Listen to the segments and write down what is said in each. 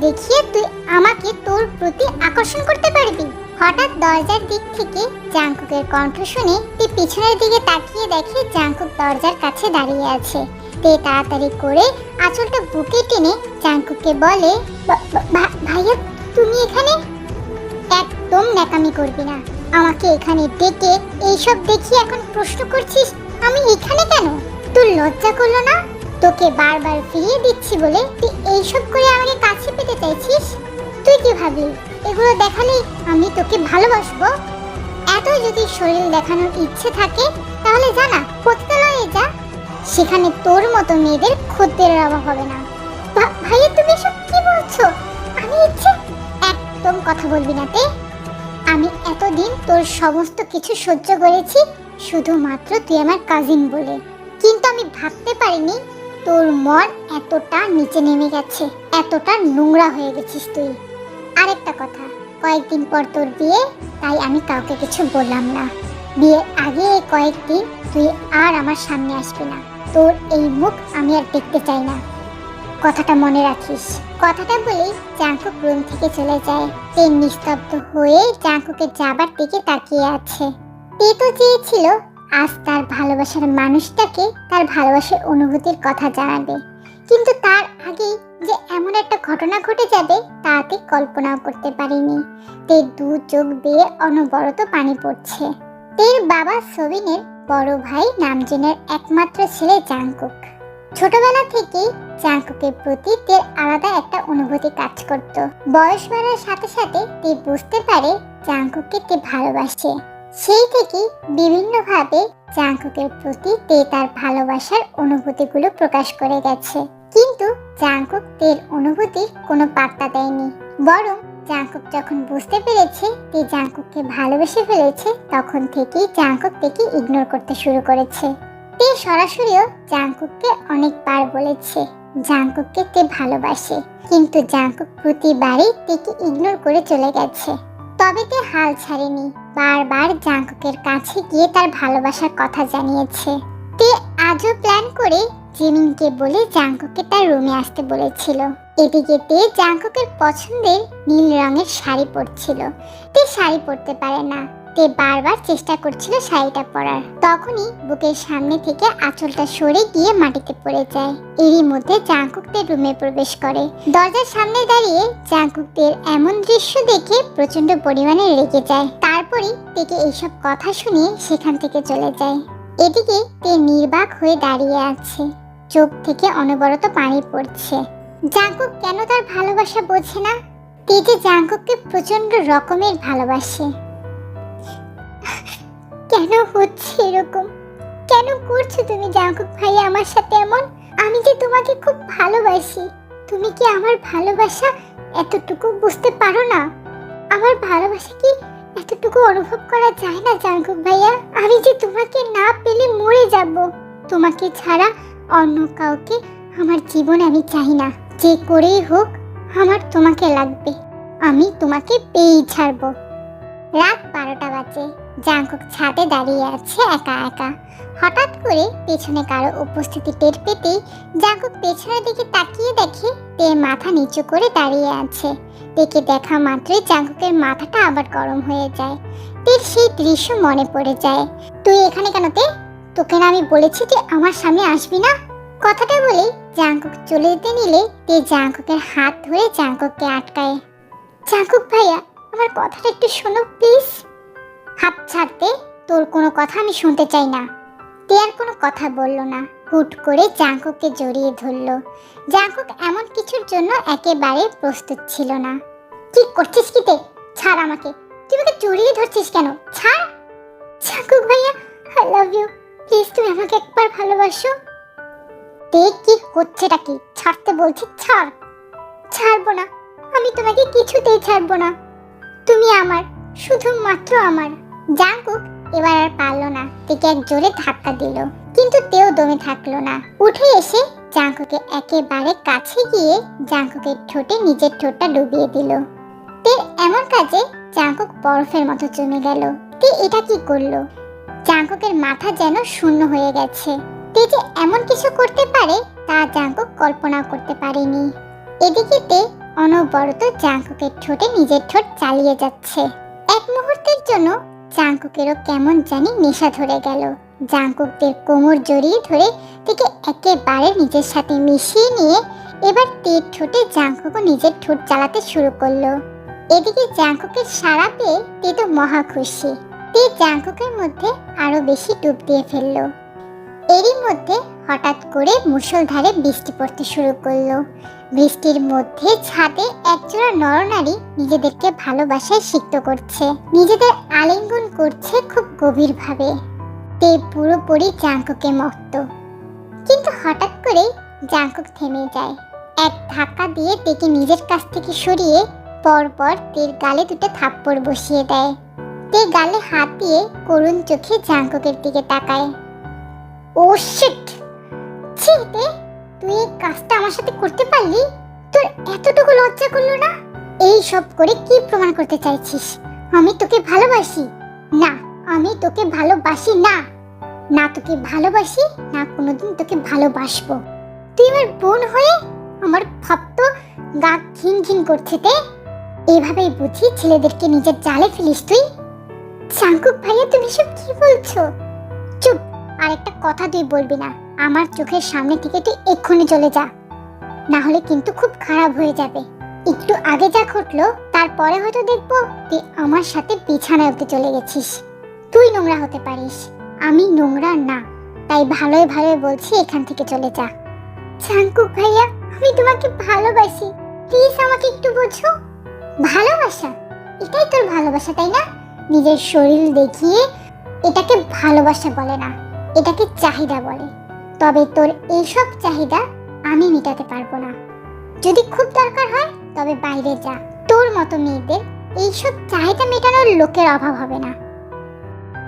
দেখিয়ে তুই আমাকে তোর প্রতি আকর্ষণ করতে পারবি। হঠাৎ দরজার দিক থেকে জাংকুকের কণ্ঠ শুনে তে পিছনের দিকে তাকিয়ে দেখে জাংকুক দরজার কাছে দাঁড়িয়ে আছে। তে তাড়াতাড়ি করে আঁচলটা বুকে টেনে জাংকুককে বলে "ভা- ভা- ভাইয়া, তুমি এখানে? একদম ন্যাকামি করবি না। আমাকে এখানে ডেকে এইসব দেখি এখন প্রশ্ন করছিস, আমি এখানে কেন? তোর লজ্জা করল না? তোকে বারবার ফিরিয়ে দিচ্ছি বলে তুই এইসব করে আমাকে কাছে পেতে চাইছিস? তুই কি ভাবলি? এগুলো দেখালে আমি তোকে ভালোবাসবো? এত যদি শরীর দেখানোর ইচ্ছে থাকে, তাহলে জানা পতিতালয়ে যা। সেখানে তোর মতো মেয়েদের খদ্দের অভাব হবে না। ভা- ভাইয়া, তুমি এসব কি বলছো? আমি ইচ্ছে একদম কথা বলবি না তে। আমি এতদিন তোর সমস্ত কিছু সহ্য করেছি, শুধুমাত্র তুই আমার কাজিন বলে। কিন্তু আমি ভাবতে পারিনি তোর মন এতটা নিচে নেমে গেছে, এতটা নোংরা হয়ে গেছিস তুই। আরেকটা কথা, কয়েকদিন পর তোর বিয়ে, তাই আমি কাউকে কিছু বললাম না। বিয়ের আগে কয়েকদিন তুই আর আমার সামনে আসবি না। তোর এই মুখ আমি আর দেখতে চাই না। কথাটা মনে রাখিস। কথাটা বলেই জাঙ্কুক রুম থেকে চলে যায়। তে নিস্তব্ধ হয়ে জাঙ্কুকে যাবার দিকে তাকিয়ে আছে। তে তো চেয়েছিল আজ তার ভালোবাসার মানুষটাকে তার ভালোবাসার অনুভূতির কথা জানাবে। কিন্তু তার আগেই যে এমন একটা ঘটনা ঘটে যাবে, তাতে কল্পনাও করতে পারেনি। তে দু চোখ বেয়ে অনবরত পানি পড়ছে। তের বাবা সবিনের বড় ভাই নামজনের একমাত্র ছেলে জাঙ্কুক ছোটবেলা থেকেই জাঙ্কুকের প্রতি তের আলাদা একটা অনুভূতি কাজ করত। বয়স বাড়ার সাথে সাথে তে বুঝতে পারে জাঙ্কুককে তে ভালোবাসে। সেই থেকে বিভিন্নভাবে জাঙ্কুকের প্রতি তে তার ভালোবাসার অনুভূতিগুলো প্রকাশ করে গেছে। কিন্তু জাঙ্কুক তের অনুভূতির কোনো পাত্তা দেয়নি। বরং জাঙ্কুক যখন বুঝতে পেরেছে তে জাঙ্কুককে ভালোবেসে ফেলেছে, তখন থেকেই জাঙ্কুক তেকে ইগনোর করতে শুরু করেছে। তে সরাসরিও জাঙ্কুককে অনেকবার বলেছে জাঙ্কুককে তে ভালোবাসে। কিন্তু জাঙ্কুক প্রতিবারই তেকে ইগনোর করে চলে গেছে। তবে তে হাল ছাড়েনি। বারবার জাঙ্কুকের কাছে গিয়ে তার ভালোবাসার কথা জানিয়েছে। তে আজও প্ল্যান করে জিমিনকে বলে জাঙ্কুকে তার রুমে আসতে বলেছিল। এদিকে তে জাঙ্কুকের পছন্দের নীল রঙের শাড়ি পরছিল। তে শাড়ি পরতে পারে না। তে বারবার চেষ্টা করছিল শাড়িটা পরার। তখনই বুকের সামনে থেকে আঁচলটা সরে গিয়ে মাটিতে পড়ে যায়। এরই মধ্যে জাঙ্কুকদের রুমে প্রবেশ করে। দরজার সামনে দাঁড়িয়ে জাঙ্কুকদের এমন দৃশ্য দেখে প্রচণ্ড পরিমাণে রেগে যায়। তারপরই তেকে এইসব কথা শুনিয়ে সেখান থেকে চলে যায়। এদিকে তে নির্বাক হয়ে দাঁড়িয়ে আছে। চোখ থেকে অনবরত পানি পড়ছে। জাঙ্কুক কেন তার ভালোবাসা বোঝে না? তে যে জাঙ্কুককে প্রচণ্ড রকমের ভালোবাসে। কেন হচ্ছে এরকম? কেন করছ তুমি জাঙ্কুক ভাই আমার সাথে এমন? আমি যে তোমাকে খুব ভালোবাসি। তুমি কি আমার ভালোবাসা এতটুকু বুঝতে পারো না? আমার ভালোবাসা কি এতটুকু অনুভব করা যায় না জাঙ্কুক ভাইয়া? আমি যে তোমাকে না পেলে মরে যাব। তোমাকে ছাড়া অন্য কাউকে আমার জীবন আমি চাই না। যে করেই হোক, আমার তোমাকে লাগবে। আমি তোমাকে পেয়েই ছাড়বো। রাত বারোটা বাজে। জাঙ্কুক ছাদে দাঁড়িয়ে আছে একা একা। হঠাৎ করে পেছনে কারও উপস্থিতি টের পেতেই জাঙ্কুক পেছনের দিকে তাকিয়ে দেখে তে মাথা নিচু করে দাঁড়িয়ে আছে। তেকে দেখা মাত্রই জাঙ্কুকের মাথাটা আবার গরম হয়ে যায়। তের সেই দৃশ্য মনে পড়ে যায়। তুই এখানে কেন তে? তোকে না আমি বলেছি যে আমার সামনে আসবি না? কথাটা বলে জাঙ্কুক চলে যেতে নিলে তে জাঙ্কুকের হাত ধরে জাঙ্কুককে আটকায়। জাঙ্কুক ভাইয়া, আমার কথাটা একটু শোনো, প্লিজ। ছাড়তে তোর কোনো কথা আমি শুনতে চাই না। তে আর কোনো কথা বলল না। হুট করে জাঙ্কুককে জড়িয়ে ধরলো। জাঙ্কুক এমন কিছুর জন্য একেবারে প্রস্তুত ছিল না। কি করছিস কি তে? ছাড় আমাকে। তুই আমাকে জড়িয়ে ধরছিস কেন? ছাড়! জাঙ্কুক ভাইয়া আই লাভ ইউ প্লিজ তুমি আমাকে একবার ভালোবাসো। তে কি হচ্ছেটা কি? ছাড়তে বলছি, ছাড়! ছাড়বো না। আমি তোমাকে কিছুতেই ছাড়বো না। তুমি আমার, শুধুমাত্র আমার। জাঙ্কুক এবার আর পারল না। তেকে এক জোরে ধাক্কা দিল। কিন্তু তেও দমে থাকল না। উঠে এসে জাঙ্কুকে একেবারে কাছে গিয়ে জাঙ্কুকের ঠোঁটে নিজের ঠোঁটটা ডুবিয়ে দিল। তে এমন কাজে জাঙ্কুক বরফের মতো জমে গেল। তে এটা কি করল? জাঙ্কুকের মাথা যেন শূন্য হয়ে গেছে। তে যে এমন কিছু করতে পারে, তা জাঙ্কুক কল্পনা করতে পারেনি। এদিকে তে অনবরত জাঙ্কুকের ঠোঁটে নিজের ঠোঁট চালিয়ে যাচ্ছে। এক মুহূর্তের জন্য জাঙ্কুকেরও কেমন জানি নেশা ধরে গেল। জাঙ্কুকদের কোমর জড়িয়ে ধরে থেকে একেবারে নিজের সাথে মিশিয়ে নিয়ে এবার তীর ঠোঁটে জাঙ্কুকও নিজের ঠোঁট চালাতে শুরু করল। এদিকে জাঙ্কুকের সারা পেয়ে তে তো মহা খুশি। তে জাঙ্কুকের মধ্যে আরও বেশি ডুব দিয়ে ফেলল। এরই মধ্যে হঠাৎ করে মুষলধারে বৃষ্টি পড়তে শুরু করল। বৃষ্টির মধ্যে ছাদে একজোড়া নরনারী নিজেদেরকে ভালোবাসায় সিক্ত করছে। নিজেদের আলিঙ্গন করছে খুব গভীরভাবে। তে পুরোপুরি জাঙ্কুকে মত্ত। কিন্তু হঠাৎ করে জাঙ্কুক থেমে যায়। এক ধাক্কা দিয়ে তেকে নিজের কাছ থেকে সরিয়ে পরপর তের গালে দুটো থাপ্পড় বসিয়ে দেয়। তে গালে হাত দিয়ে করুণ চোখে জাঙ্কুকের দিকে তাকায়। Oh shit! ছি তে তুই এই কাজটা আমার সাথে করতে পারলি? তোর এতটুকু লজ্জা করল না? এই সব করে কি প্রমাণ করতে চাইছিস? আমি তোকে ভালোবাসি। না, আমি তোকে ভালোবাসি না। না তোকে ভালোবাসি, না কোনোদিন তোকে ভালোবাসবো। তুই আমার বোন হয়ে আমার ভক্ত গা ঘিন ঘিন করছে তে। বুঝি ছেলেদেরকে নিজের জালে ফেলিস তুই। চাঙ্কুক ভাইয়া, তুমি সব কি বলছো? চুপ আর একটা কথা তুই বলবি না। আমার চোখের সামনে থেকে তুই এক্ষুনি চলে যা। না হলে কিন্তু খুব খারাপ হয়ে যাবে। একটু আগে যা ঘটলো, তারপরে হয়তো দেখব তুই আমার সাথে বিছানায় অব্দি চলে গেছিস। তুই নোংরা হতে পারিস। আমি নোংরা না। তাই ভালোই ভালোই বলছি এখান থেকে চলে যা। চাঙ্কুক ভাইয়া, আমি তোমাকে ভালোবাসি। প্লিজ আমাকে একটু বোঝো। ভালোবাসা? এটাই তোর ভালোবাসা, তাই না? নিজের শরীর দেখিয়ে এটাকে ভালোবাসা বলে না। এটাকে চাহিদা বলে। তবে তোর এইসব চাহিদা আমি মেটাতে পারব না। যদি খুব দরকার হয়, তবে বাইরে যা। তোর মতো মেয়েদের এইসব চাহিদা মেটানোর লোকের অভাব হবে না।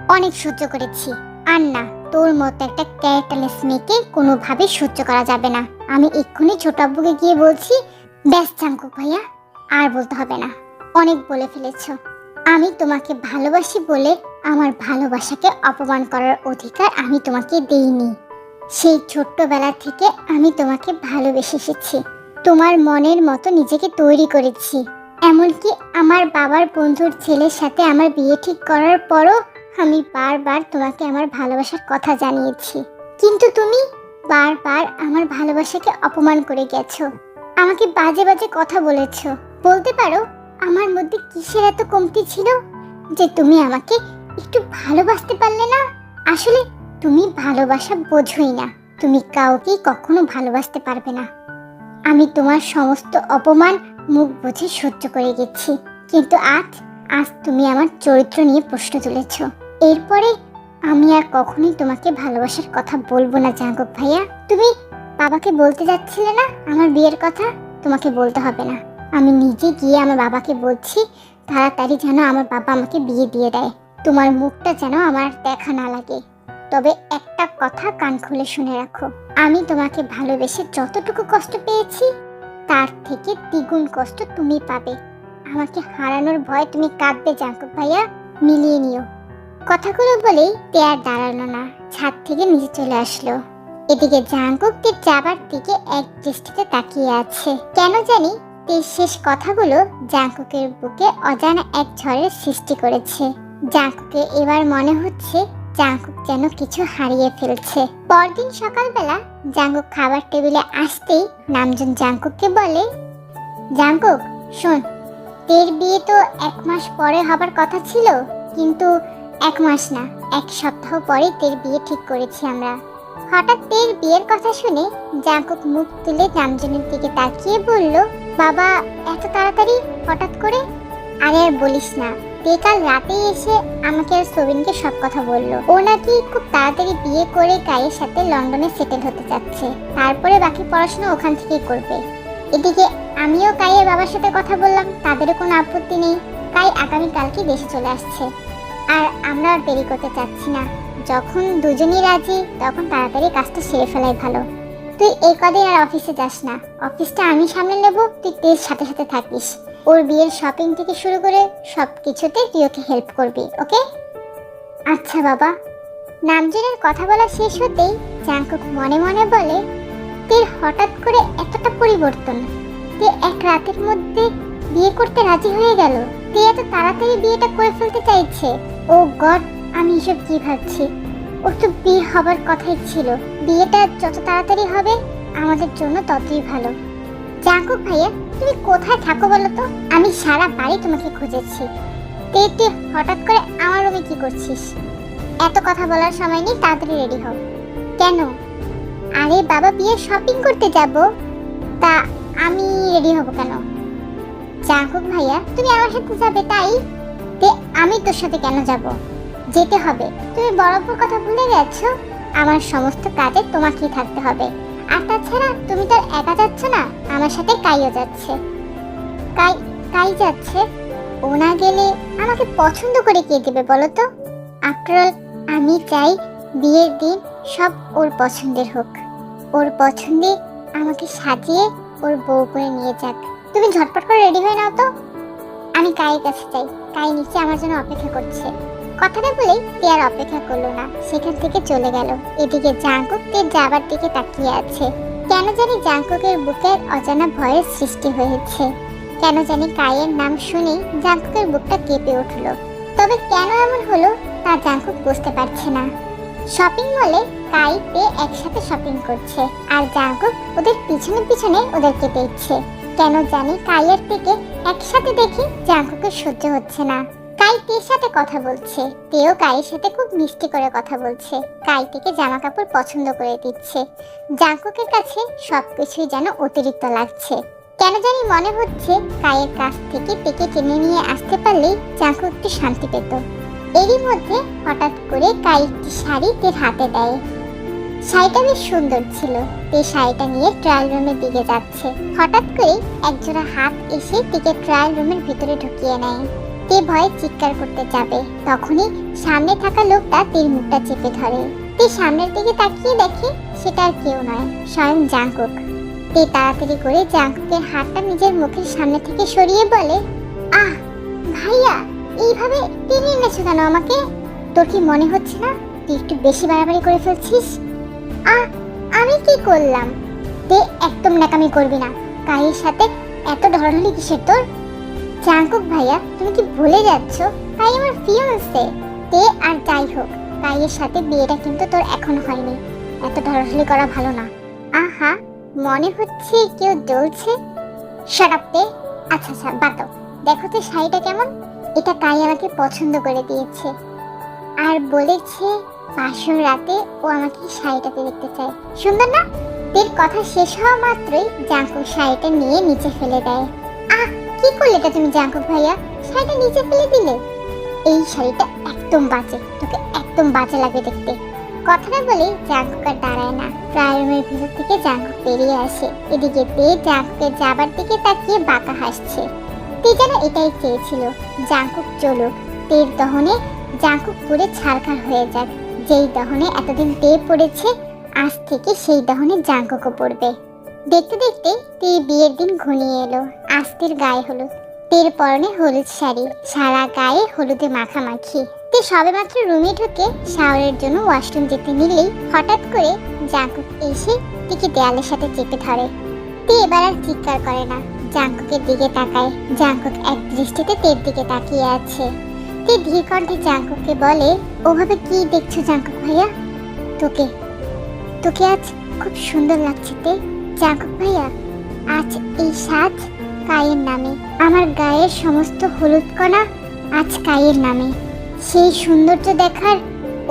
অনেক সহ্য করেছি। আর না, তোর মতো একটা ক্যারেক্টারলেস মেয়েকে কোনোভাবে সহ্য করা যাবে না। আমি এক্ষুনি ছোট আব্বুকে গিয়ে বলছি, ব্যাস চাঙ্কু ভাইয়া, আর বলতে হবে না। অনেক বলে ফেলেছ। আমি তোমাকে ভালোবাসি বলে আমার ভালোবাসাকে অপমান করার অধিকার আমি তোমাকে দেইনি। সেই ছোট্টবেলা থেকে আমি তোমাকে ভালোবেসে এসেছি তোমার মনের মতো নিজেকে তৈরি করেছি। এমনকি আমার বাবার বন্ধুর ছেলের সাথে আমার বিয়ে ঠিক করার পরও আমি বারবার তোমাকে আমার ভালোবাসার কথা জানিয়েছি। কিন্তু তুমি বারবার আমার ভালোবাসাকে অপমান করে গেছো। আমাকে বাজে বাজে কথা বলেছ। বলতে পারো, আমার মধ্যে কিসের এত কমতি ছিল যে তুমি আমাকে একটু ভালোবাসতে পারলে না? আসলে তুমি ভালোবাসা বোঝোই না। তুমি কাউকেই কখনো ভালোবাসতে পারবে না। আমি তোমার সমস্ত অপমান, মুখ বুঝে সহ্য করে গেছি। কিন্তু আজ আজ তুমি আমার চরিত্র নিয়ে প্রশ্ন তুলেছ। এরপরে আমি আর কখনোই তোমাকে ভালোবাসার কথা বলব না জাঙ্গক ভাইয়া। তুমি বাবাকে বলতে যাচ্ছিলে না? আমার বিয়ের কথা তোমাকে বলতে হবে না। আমি নিজে গিয়ে আমার বাবাকে বলছি, তাড়াতাড়ি যেন আমার বাবা আমাকে বিয়ে দিয়ে দেয়। তোমার মুখটা যেন আমার দেখা না লাগে। তবে একটা কথা কান খুলে শুনে রাখো। আমি তোমাকে ভালোবেসে যতটুকু কষ্ট পেয়েছি, তার থেকে দ্বিগুণ কষ্ট তুমি পাবে। আমাকে হারানোর ভয় তুমি কাঁদবে, জাঙ্কুক ভাইয়া। মিলিয়ে নিও। কথাগুলো বলেই তেয়ার দাঁড়াল না। ছাদ থেকে নিচে চলে আসলো। এদিকে জাঙ্কুককে যাবার দিকে এক দৃষ্টিতে তাকিয়ে আছে। কেন জানি তের শেষ কথাগুলো জাঙ্কুকের বুকে অজানা এক ঝড়ের সৃষ্টি করেছে। জাঙ্কুকে এবার মনে হচ্ছে জাঙ্কুক যেন কিছু হারিয়ে ফেলছে। পরদিন সকালবেলা জাঙ্কুক খাবার টেবিলে আসতেই নামজন জাঙ্কুককে বলে, জাঙ্কুক, শোন, তের বিয়ে তো এক মাস পরে হবার কথা ছিল, কিন্তু এক মাস না, এক সপ্তাহ পরে তের বিয়ে ঠিক করেছি আমরা। হঠাৎ তের বিয়ের কথা শুনে জাঙ্কুক মুখ তুলে নামজনের দিকে তাকিয়ে বলল, বাবা, এত তাড়াতাড়ি? হঠাৎ করে? আরে, আর বলিস না তে কাল রাতেই এসে আমাকে আর সবিনকে সব কথা বলল। ও নাকি খুব তাড়াতাড়ি বিয়ে করে কায়ের সাথে লন্ডনে সেটেল হতে চাচ্ছে। তারপরে বাকি পড়াশোনা ওখান থেকেই করবে। এদিকে আমিও কাইয়ের বাবার সাথে কথা বললাম, তাদেরও কোনো আপত্তি নেই। কাই আগামীকালকে দেশে চলে আসছে। আর আমরা আর দেরি করতে চাচ্ছি না। যখন দুজনই রাজি, তখন তাড়াতাড়ি কাজটা সেরে ফেলাই ভালো। তুই এই কদিন আর অফিসে যাস না। অফিসটা আমি সামলে নেব, তুই তের সাথে সাথে থাকিস। ওর বিয়ের শপিং থেকে শুরু করে সব কিছুতে তুই ওকে হেল্প করবি ওকে আচ্ছা বাবা, নামজনের কথা বলা শেষ হতেই জাঙ্কুক মনে মনে বলে, তের হঠাৎ করে এতটা পরিবর্তন তে এক রাতের মধ্যে বিয়ে করতে রাজি হয়ে গেল তে এত তাড়াতাড়ি বিয়েটা করে ফেলতে চাইছে? ও গড, আমি এসব কি ভাবছি? ওর তো বিয়ে হবার কথাই ছিল, বিয়েটা যত তাড়াতাড়ি হবে, আমাদের জন্য ততই ভালো। জাঙ্কুক ভাইয়া, তুমি কোথায় থাকো বলো তো? আমি সারা বাড়ি তোমাকে খুঁজেছি। তে তুই হঠাৎ করে আমার রুমে কি করছিস? এত কথা বলার সময় নেই, তাড়াতাড়ি রেডি হও। কেন? আরে বাবা, বিয়ে শপিং করতে যাব। তা আমি রেডি হব কেন? জাঙ্কুক ভাইয়া, তুমি আমার সাথে যাবে তাই? তে, আমি তোর সাথে কেন যাব? যেতে হবে। তুমি বড় কথা ভুলে গেছো? আমার সমস্ত কাজে তোমাকেই থাকতে হবে। আর তাছাড়া তুমি তো একা যাচ্ছ না, আমার সাথে কাইও যাচ্ছে। কাই কাই যাচ্ছে? ও না গেলে আমাকে পছন্দ করে কে দেবে বলো তো? আফটার আমি চাই বিয়ের দিন সব ওর পছন্দের হোক। ওর পছন্দে আমাকে সাজিয়ে ওর বউ করে নিয়ে যাক। তুমি ঝটপট করে রেডি হয়ে নাও তো। আমি কায়ের কাছে চাই কাই নিচে আমার জন্য অপেক্ষা করছে। কথাটা বলেই তে আর অপেক্ষা করল না। সেখান থেকে চলে গেল। এদিকে জাঙ্কুক তে যাবার দিকে তাকিয়ে আছে। কেন জানি জাঙ্কুকের বুকে অজানা ভয়ের সৃষ্টি হয়েছে। কেন জানি কায়ের নাম শুনেই জাঙ্কুকের বুকটা কেঁপে উঠল। তবে কেন এমন হলো তা জাঙ্কুক বুঝতে পারছে না। শপিং মলে কাই তে একসাথে শপিং করছে আর জাঙ্কুক ওদের পিছনে পিছনে ওদেরকে দেখছে কেন জানি কাইয়ের থেকে একসাথে দেখে জাঙ্কুকের সহ্য হচ্ছে না। কাই তের সাথে কথা বলছে। তেও কাইয়ের সাথে খুব মিষ্টি করে কথা বলছে। কাই জামা কাপড় পছন্দ করে দিচ্ছে। জাঙ্কুকের কাছে সবকিছুই যেন অতিরিক্ত লাগছে। কেন জানি মনে হচ্ছে কায়ের কাছ থেকে তেকে টেনে নিয়ে আসতে পারলেই জাঙ্কু একটু শান্তি পেত। এরই মধ্যে হঠাৎ করে কাই একটি শাড়ি তের হাতে দেয়। শাড়িটা বেশ সুন্দর ছিল। তে শাড়িটা নিয়ে ট্রায়াল রুমের দিকে যাচ্ছে। হঠাৎ করে একজোড়া হাত এসে তেকে ট্রায়াল রুমের ভিতরে ঢুকিয়ে নেয়। তে ভয়ে চিৎকার করতে যাবে। তখনই সামনে থাকা লোকটা তীর মুখটা চেপে ধরে। তে সামনের দিকে তাকিয়ে দেখে সেটা আর কেউ নয়, স্বয়ং জাঙ্কুক। তে তাড়াতাড়ি করে জাঙ্কুকের হাতটা নিজের মুখের সামনে থেকে সরিয়ে বলে, আহ, ভাইয়া, এইভাবে টেনে এনেছো কেন আমাকে? তোর কি মনে হচ্ছে না তুই একটু বেশি বাড়াবাড়ি করে ফেলছিস? আহ, আমি কি করলাম? তে একদম নাকামি করবি না। কায়ের সাথে এত ঢড়ঢড়ি কিসের তোর? জাঙ্কুক ভাইয়া, তুমি কি ভুলে যাচ্ছ? তাই আমার ফিয়ান্সে তে আর যাই হোক কাইয়ের সাথে বিয়েটা কিন্তু তোর এখনও হয়নি। এত ঢড়ঢড়ি করা ভালো না। আহা, মনে হচ্ছে কেউ জ্বলছে। সারাপতে আচ্ছা আচ্ছা বাদ। দেখো তো শাড়িটা কেমন। এটা কাই আমাকে পছন্দ করে দিয়েছে। আর বলেছে পাশের রাতে ও আমাকে শাড়িটাতে দেখতে চায়। সুন্দর না? তের কথা শেষ হওয়া মাত্রই জাঙ্কুক শাড়িটা নিয়ে নিচে ফেলে দেয়। কি করলে এটা তুমি জাঙ্কুক ভাইয়া? শাড়িটা নিচে ফেলে দিলে। এই শাড়িটা একদম বাজে। তোকে একদম বাজে লাগে দেখতে। কথাটা বলে জাঙ্কুক দাঁড়ায় না। ট্রায়াল রুমের ভিতর থেকে জাঙ্কুক বেরিয়ে আসে। এদিকে তে জাঙ্কুকের যাবার দিকে তাকিয়ে বাঁকা হাসছে। তে যেন এটাই চেয়েছিল। জাঙ্কুক চলুক। তের দহনে জাঙ্কুক পুরে ছারখার হয়ে যাক। যেই দহনে এতদিন তে পড়েছে, আজ থেকে সেই দহনে জাঙ্কুকও পড়বে। দেখতে দেখতে তে বিয়ের দিন ঘনিয়ে এলো। আস্তের গায়ে হলুদ। তের পরনে হলুদ শাড়ি, সারা গায়ে হলুদে মাখামাখি। তে সবেমাত্র রুমে ঢুকে শাওয়ারের জন্য ওয়াশরুম যেতে নিলেই হঠাৎ করে জাঙ্কুক এসে তিকে দেয়ালের সাথে চেপে ধরে। তে এবার আর চিৎকার করে না। জাঙ্কুকের দিকে তাকায়। জাঙ্কুক এক দৃষ্টিতে তের দিকে তাকিয়ে আছে। তে ধীর কণ্ঠে জাঙ্কুককে বলে, ওভাবে কি দেখছ জাঙ্কুক ভাইয়া? তোকে তোকে আজ খুব সুন্দর লাগছে তে। জাঙ্কুক ভাইয়া, আজ এই সাজ কায়ের নামে। আমার গায়ের সমস্ত হলুদ কণা আজ কায়ের নামে। সেই সৌন্দর্য দেখার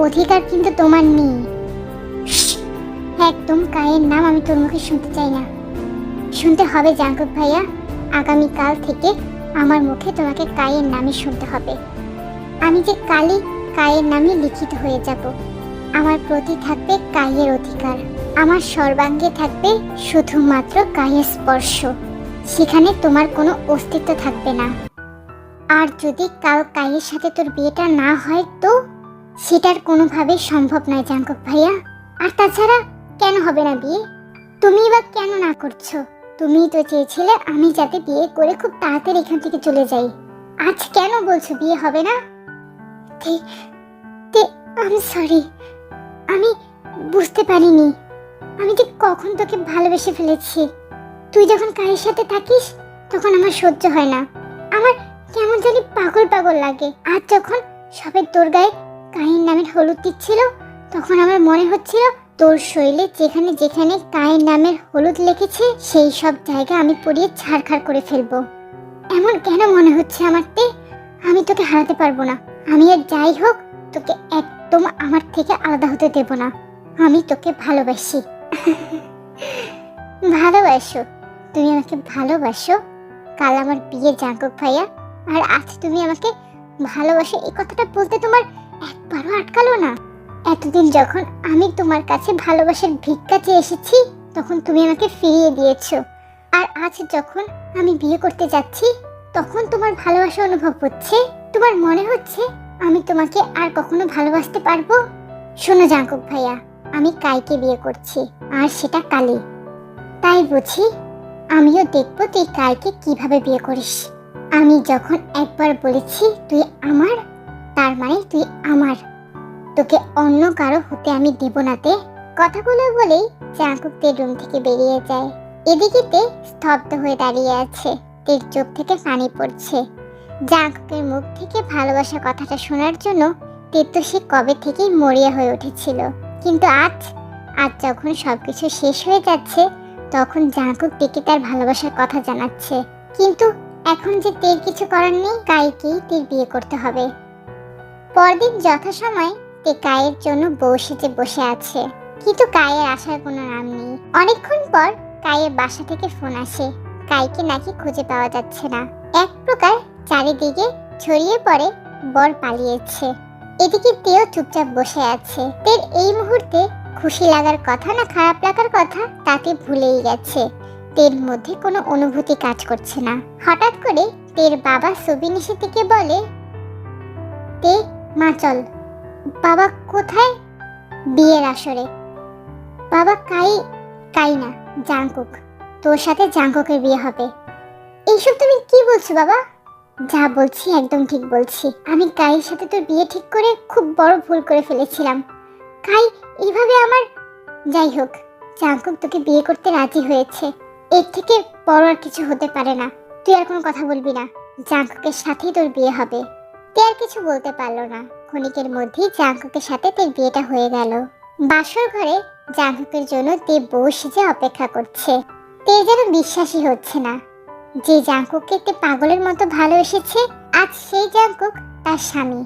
অধিকার কিন্তু তোমার নেই। একদম কায়ের নাম আমি তোর মুখে শুনতে চাই না। শুনতে হবে জাঙ্কুক ভাইয়া, আগামীকাল থেকে আমার মুখে তোমাকে কায়ের নামে শুনতে হবে। আমি যে কালই কায়ের নামে লিখিত হয়ে যাব, আমার প্রতি থাকবে কায়ের অধিকার। আমার সর্বাঙ্গে থাকবে শুধুমাত্র কায়ের স্পর্শ। সেখানে তোমার কোনো অস্তিত্ব থাকবে না। আর যদি কাল কায়ের সাথে তোর বিয়েটা না হয় তো সেটার কোনোভাবেই সম্ভব নয়, জাঙ্কুক ভাইয়া। আর তাছাড়া কেন হবে না বিয়ে? তুমি বা কেন না করছ? তুমিই তো চেয়েছিলে আমি যাতে বিয়ে করে খুব তাড়াতাড়ি এখান থেকে চলে যাই। আজ কেন বলছো বিয়ে হবে না? আমি সরি আমি বুঝতে পারিনি। আমি যে কখন তোকে ভালোবেসে ফেলেছি। তুই যখন কায়ের সাথে থাকিস, তখন আমার সহ্য হয় না। আমার কেমন জানি পাগল পাগল লাগে। আর যখন সবাই তোর গায়ে কায়ের নামের হলুদ দিচ্ছিল, তখন আমার মনে হচ্ছিল তোর শরীরে যেখানে যেখানে কায়ের নামের হলুদ লেগেছে সেই সব জায়গা আমি পরিয়ে ছাড়খাড় করে ফেলব। এমন কেন মনে হচ্ছে আমার তে আমি তোকে হারাতে পারব না। আমি আর যাই হোক, তোকে একদম আমার থেকে আলাদা হতে দেব না। আমি তোকে ভালোবাসি। ভালোবাসো, তুমি আমাকে ভালোবাসো। কাল আমার বিয়ে, জাঙ্কুক ভাইয়া। আর আজ তুমি আমাকে ভালোবাসো, এই কথাটা বলতে তোমার একবারও আটকালো না। এতদিন যখন আমি তোমার কাছে ভালোবাসার ভিক্ষা চেয়ে এসেছি, তখন তুমি আমাকে ফিরিয়ে দিয়েছ। আর আজ যখন আমি বিয়ে করতে যাচ্ছি, তখন তোমার ভালোবাসা অনুভব হচ্ছে। তোমার মনে হচ্ছে, আমি তোমাকে আর কখনো ভালোবাসতে পারব? শোনো, জাঙ্কুক ভাইয়া। আমি কাইকে বিয়ে করছি, আর সেটা কালি তাই বুঝি, আমিও দেখব তুই কাইকে কীভাবে বিয়ে করিস। আমি যখন একবার বলেছি তুই আমার, তার মানে তুই আমার। তোকে অন্য কারও হতে আমি দেব নাতে কথাগুলো বলেই জাঙ্কুক রুম থেকে বেরিয়ে যায়। এদিকে তে স্তব্ধ হয়ে দাঁড়িয়ে আছে। তের চোখ থেকে পানি পড়ছে। জাঙ্কুকের মুখ থেকে ভালোবাসা কথাটা শোনার জন্য তে তো সে কবে থেকেই মরিয়া হয়ে উঠেছিল। কিন্তু আজ আজ যখন সবকিছু শেষ হয়ে যাচ্ছে, তখন জাঙ্কুক তেকে তার ভালোবাসার কথা জানাচ্ছে। কিন্তু এখন যে তের কিছু করার নেই, কাইকেই তের বিয়ে করতে হবে। পরদিন যথাসময় তে কায়ের জন্য বউ সেজে বসে আছে। কিন্তু কায়ের আসার কোনো নাম নেই। অনেকক্ষণ পর কায়ের বাসা থেকে ফোন আসে। কাইকে নাকি খুঁজে পাওয়া যাচ্ছে না। এক প্রকার চারিদিকে ছড়িয়ে পড়ে বর পালিয়েছে। এদিকে তেও চুপচাপ বসে আছে। তের এই মুহূর্তে খুশি লাগার কথা না খারাপ লাগার কথা তাকে ভুলেই গেছে। তের মধ্যে কোনো অনুভূতি কাজ করছে না। হঠাৎ করে তের বাবা সুবিন এসে থেকে বলে, তে, মা চল। বাবা কোথায়? বিয়ের আসরে। বাবা কাই কাই না জাঙ্কুক তোর সাথে জাঙ্কুকের বিয়ে হবে। এইসব তুমি কি বলছো বাবা? যা বলছি একদম ঠিক বলছি। আমি কাইয়ের সাথে তোর বিয়ে ঠিক করে খুব বড় ভুল করে ফেলেছিলাম। কাই, এইভাবে আমার যাই হোক জাঙ্কুক তোকে বিয়ে করতে রাজি হয়েছে। এর থেকে বড় আর কিছু হতে পারে না। তুই আর কোনো কথা বলবি না। জাঙ্কুকের সাথেই তোর বিয়ে হবে। তে আর কিছু বলতে পারল না। ক্ষণিকের মধ্যেই জাঙ্কুকের সাথে তোর বিয়েটা হয়ে গেল। বাসর ঘরে জাঙ্কুকের জন্য তে বউ সেজে অপেক্ষা করছে। তে যেন বিশ্বাসই হচ্ছে না। যে জাঙ্কুককে তে পাগলের মতো ভালোবেসেছে, আজ সেই জাঙ্কুক তার স্বামী।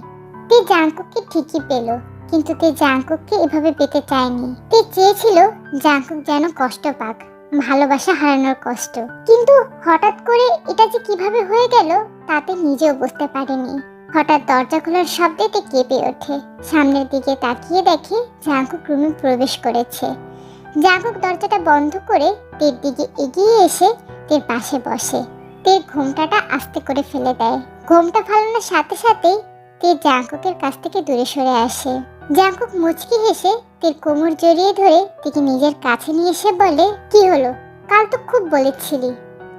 তে জাঙ্কুককে ঠিকই পেল, কিন্তু তে জাঙ্কুককে এভাবে পেতে চায়নি। তে চেয়েছিল জাঙ্কুক যেন কষ্ট পাক, ভালোবাসা হারানোর কষ্ট। কিন্তু হঠাৎ করে এটা যে কীভাবে হয়ে গেল, তাতে নিজেও বুঝতে পারেনি। হঠাৎ দরজা খোলার শব্দেতে কেঁপে ওঠে। সামনের দিকে তাকিয়ে দেখে জাঙ্কুক রুমে প্রবেশ করেছে। জাঙ্কুক দরজাটা বন্ধ করে তের দিকে এগিয়ে এসে তের পাশে বসে। তের ঘোমটাটা আস্তে করে ফেলে দেয়। ঘোমটা ফালানোর সাথে সাথেই তে জাঙ্কুকের কাছ থেকে দূরে সরে আসে। জাঙ্কুক মুচকি হেসে তের কোমর জড়িয়ে ধরে তেকে নিজের কাছে নিয়ে এসে বলে, কি হলো? কাল তো খুব বলেছিলি।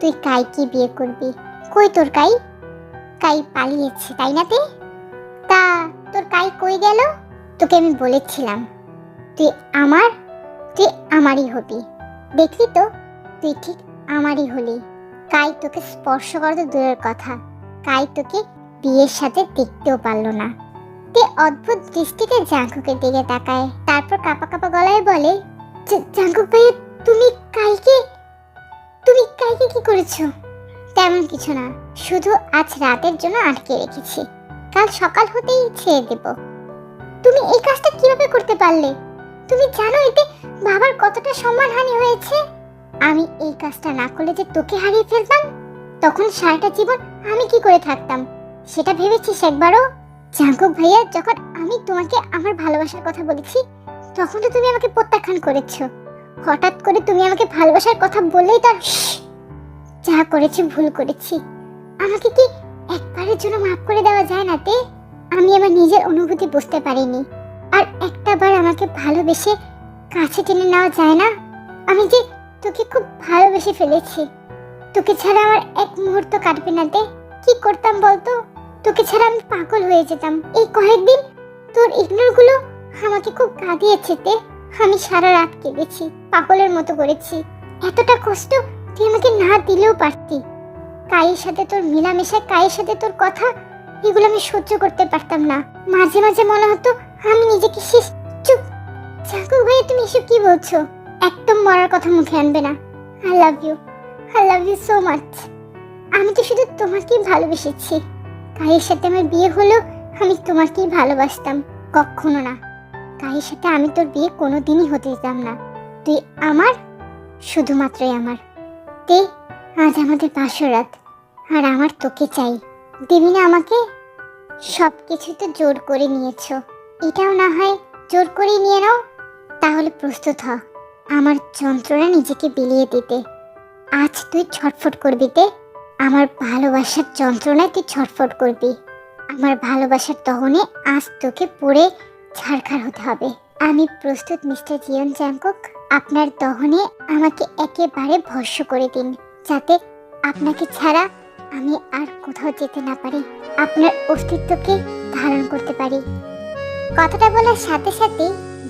তুই কাইকে বিয়ে করবি? কই তোর কাই? কাই পালিয়েছে, তাই না তে? তা তোর কাই কই গেল? তোকে আমি বলেছিলাম। তুই আমার তুই আমারই হবি। দেখলি তো? তুই ঠিক আমারই হলি। কাই তোকে স্পর্শ করা দূরের কথা। কাই তোকে বিয়ের সাথে দেখতেও পারল না। তে অদ্ভুত দৃষ্টিতে জাঙ্কুকের দিকে তাকায়। তারপর কাপা কাপা গলায় বলে, "জা- জাঙ্কুক ভাই তুমি কাইকে তুমি কাইকে কি করেছ? তেমন কিছু না। শুধু আজ রাতের জন্য আটকে রেখেছি। কাল সকাল হতেই ছেড়ে দেব। তুমি এই কাজটা কীভাবে করতে পারলে? তুমি জানো এতে বাবার কতটা সম্মানহানি হয়েছে? আমি এই কাজটা না করলে যে তোকে হারিয়ে ফেলতাম, তখন সারাটা জীবন আমি কি করে থাকতাম? সেটা ভেবেছিস একবারও? জাঙ্কুক ভাইয়া, যখন আমি তোমাকে আমার ভালোবাসার কথা বলেছি, তখন তো তুমি আমাকে প্রত্যাখ্যান করেছ। হঠাৎ করে তুমি আমাকে ভালোবাসার কথা বললেই তার যা করেছি ভুল করেছি। আমাকে কি একবারের জন্য মাফ করে দেওয়া যায় না তে? আমি আমার নিজের অনুভূতি বুঝতে পারিনি। আর একটা বার আমাকে ভালোবেসে কাছে টেনে নেওয়া যায় না? আমি যে তোকে খুব ভালোবেসে ফেলেছি। তোকে ছাড়া আমার এক মুহূর্ত কাটবে না তে। কি করতাম বলতো? তোকে ছাড়া আমি পাগল হয়ে যেতাম। এই কয়েকদিন তোর ইগনোরগুলো আমাকে খুব কাঁদিয়েছে তে। আমি সারা রাত কেঁদেছি, পাগলের মতো করেছি। এতটা কষ্ট তুই আমাকে না দিলেও পারতি। কায়ের সাথে তোর মেলামেশা কায়ের সাথে তোর কথা, এগুলো আমি সহ্য করতে পারতাম না। মাঝে মাঝে মনে হতো আমি নিজেকে শেষ চুপ। চাকু ভাই, তুমি এসব কি বলছো? একদম মরার কথা মুখে আনবে না। I love you I love you so much আমি তো শুধু তোমাকেই ভালোবেসেছি। কায়ের সাথে আমার বিয়ে হলো, আমি তোমাকেই ভালোবাসতাম। কখনো না। কায়ের সাথে আমি তোর বিয়ে কোনোদিনই হতে দিতাম না। তুই আমার, শুধুমাত্রই আমার। তে আজ আমাদের বাসরাত আর আমার তোকে চাই। দিবি না আমাকে সব কিছু তো জোর করে নিয়েছো। এটাও না হয় জোর করে নিয়ে নাও। তাহলে প্রস্তুত হ। আমার যন্ত্রণা নিজেকে বিলিয়ে দিতে। আজ তুই ছটফট করবি তে। আমার ভালোবাসার যন্ত্রণায় তুই ছটফট করবি। আমার ভালোবাসার দহনে আজ তোকে পড়ে ছাড়খাড় হতে হবে। আমি প্রস্তুত মিস্টার জিয়ন জাঙ্কক আপনার দহনে আমাকে একেবারে ভস্য করে দিন। যাতে আপনাকে ছাড়া আমি আর কোথাও যেতে না পারি। আপনার অস্তিত্বকে ধারণ করতে পারি। কথাটা বলার সাথে সাথে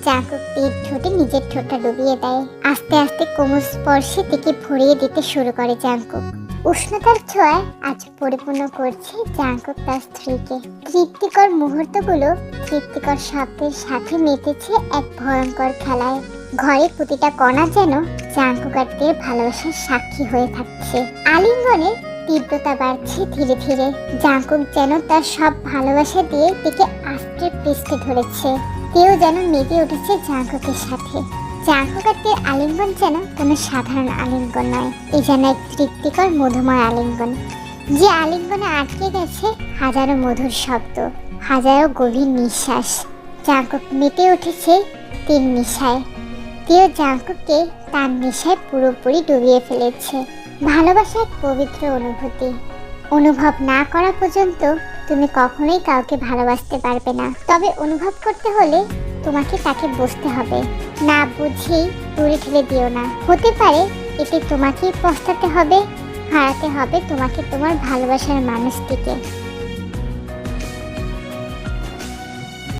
জাঙ্কুক তীর ঠোঁটে নিজের ঠোঁটটা ডুবিয়ে দেয়। আস্তে আস্তে কোমল স্পর্শে থেকে ভরিয়ে দিতে শুরু করে জাঙ্কুক উষ্ণতার ছোঁয়ায় আজ পরিপূর্ণ করছে জাঙ্কুক তার স্ত্রীকে। তৃপ্তিকর মুহূর্তগুলো তৃপ্তিকর শব্দের সাথে মেতেছে এক ভয়ঙ্কর খেলায়। ঘরে প্রতিটা কণা যেন জাঙ্কুকারদের ভালোবাসার সাক্ষী হয়ে থাকছে। আলিঙ্গনের তীব্রতা বাড়ছে ধীরে ধীরে। জাঙ্কুক যেন তার সব ভালোবাসা দিয়ে তাকে আস্তে পৃষ্ঠে ধরেছে। কেউ যেন মেতে উঠেছে জাঙ্কুকের সাথে। জাঙ্কুকারদের আলিঙ্গন যেন কোনো সাধারণ আলিঙ্গন নয়, এ যেন এক তৃপ্তিকর মধুময় আলিঙ্গন। যে আলিঙ্গনে আটকে গেছে হাজারো মধুর শব্দ, হাজারো গভীর নিঃশ্বাস। জাঙ্কুক মেতে উঠেছে তিন নিশায়। কেউ জাঙ্কুককে তার নেশায় পুরোপুরি ডুবিয়ে ফেলেছে। ভালোবাসা এক পবিত্র অনুভূতি। অনুভব না করা পর্যন্ত তুমি কখনোই কাউকে ভালোবাসতে পারবে না। তবে অনুভব করতে হলে তোমাকে তাকে বসতে হবে। না বুঝেই দূরে ঠেলে দিও না। হতে পারে এতে তোমাকেই পস্তাতে হবে, হারাতে হবে তোমাকে তোমার ভালোবাসার মানুষটিকে।